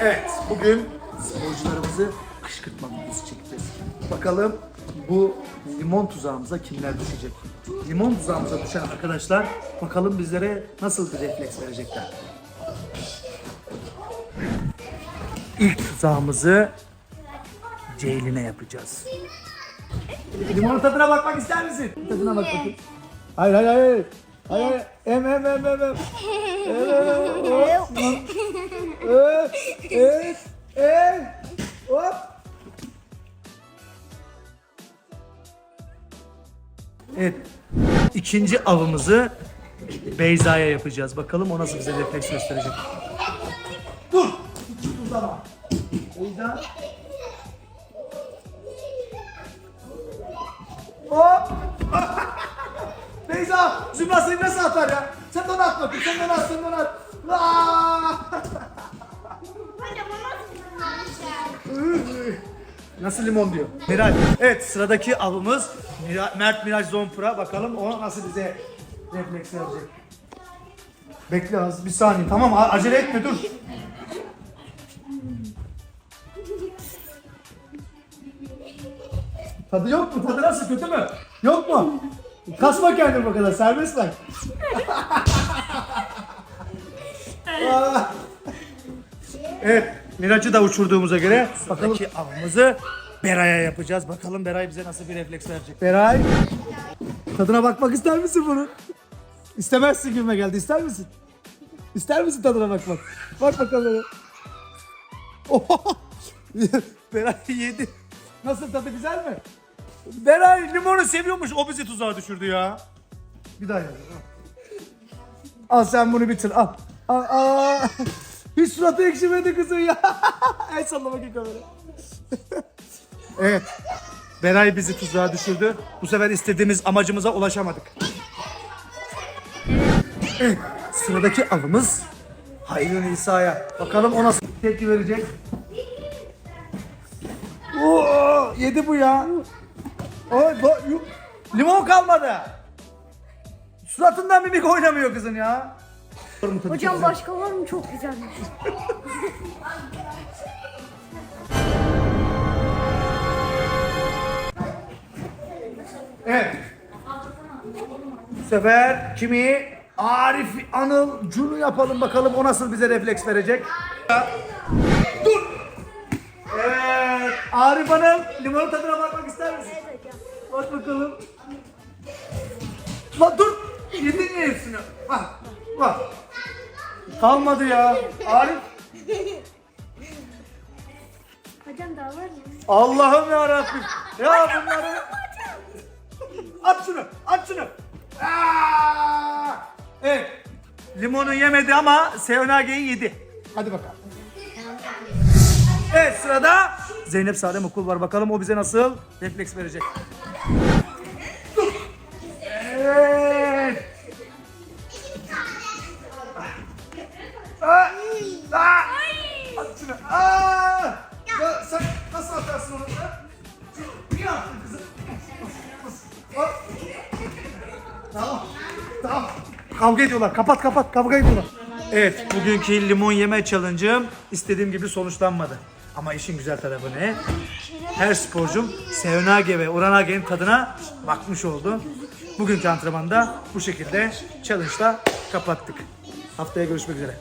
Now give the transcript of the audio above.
Evet, bugün sporcularımızı kışkırtmamızı çekeceğiz. Bakalım bu limon tuzağımıza kimler düşecek? Limon tuzağımıza düşen arkadaşlar bakalım bizlere nasıl bir refleks verecekler. İlk tuzağımızı Ceylin'e yapacağız. Limonun tadına bakmak ister misin? Tadına bak bakayım. Hayır hayır hayır. Hayır hayır. Em em em em em. Evet, evet, evet, hop. Evet, ikinci avımızı Beyza'ya yapacağız. Bakalım o nasıl bize refleks gösterecek. Dur! Uzama. Beyza. Hop! Beyza! Zümra seni nasıl atar ya? Sen de onu at bakayım, sen de onu at, sen de onu at. Aa! Nasıl limon diyor. Miraç. Evet sıradaki avımız Mira- Mert Miraç Zompura. Bakalım o nasıl bize refleks verecek. Bekle az bir saniye. Tamam acele etme dur. Tadı yok mu? Tadı nasıl? Kötü mü? Yok mu? Kasma kendini bu kadar. Serbest bak. Evet, Miraç'ı da uçurduğumuza göre bakalım ki avımızı Beray'a yapacağız. Bakalım Beray bize nasıl bir refleks verecek. Beray, tadına bakmak ister misin bunun? İstemezsin gülme geldi. İster misin? İster misin tadına bakmak? Bak bakalım. Oho! Beray yedi. Nasıl tadı güzel mi? Beray limonu seviyormuş. O bizi tuzağa düşürdü ya. Bir daha yazın. Al sen bunu bitir al. Al, al. Hiç suratı ekşimedi kızın ya. El salla bakayım kamera. evet. Beray bizi tuzağa düşürdü. Bu sefer istediğimiz amacımıza ulaşamadık. Evet. Sıradaki avımız Hayrun İsa'ya. Bakalım o nasıl tepki verecek. Oo, yedi bu ya. Oy, bu- limon kalmadı. Suratından mimik oynamıyor kızın ya. Hocam başka var mı? Çok güzelmiş. Evet. Bu sefer kimi? Arif Anıl Cun'u yapalım bakalım o nasıl bize refleks verecek. Dur. Evet. Arif Hanım limonun tadına bakmak ister misin? Bak bakalım. La dur. Yedin ya hepsini. Bak. Bak. Kalmadı ya. Arif. Hocam daha var mı? Allah'ım ya Rabbim. Ya bunları... At şunu, at şunu. Aa! Evet. Limonu yemedi ama Seonage'yi yedi. Hadi bakalım. Evet sırada Zeynep Sadem Okul var. Bakalım o bize nasıl refleks verecek. Aa! Ya sen nasıl atarsın onu da? Niye attın kızım? Hop. Tamam. Tamam. Kavga ediyorlar. Kapat kapat. Kavga ediyorlar. Evet. Bugünkü limon yeme challenge'ım istediğim gibi sonuçlanmadı. Ama işin güzel tarafı ne? Her sporcum Seonage ve Uranage'nin tadına bakmış oldu. Bugünkü antrenmanda bu şekilde challenge'la kapattık. Haftaya görüşmek üzere.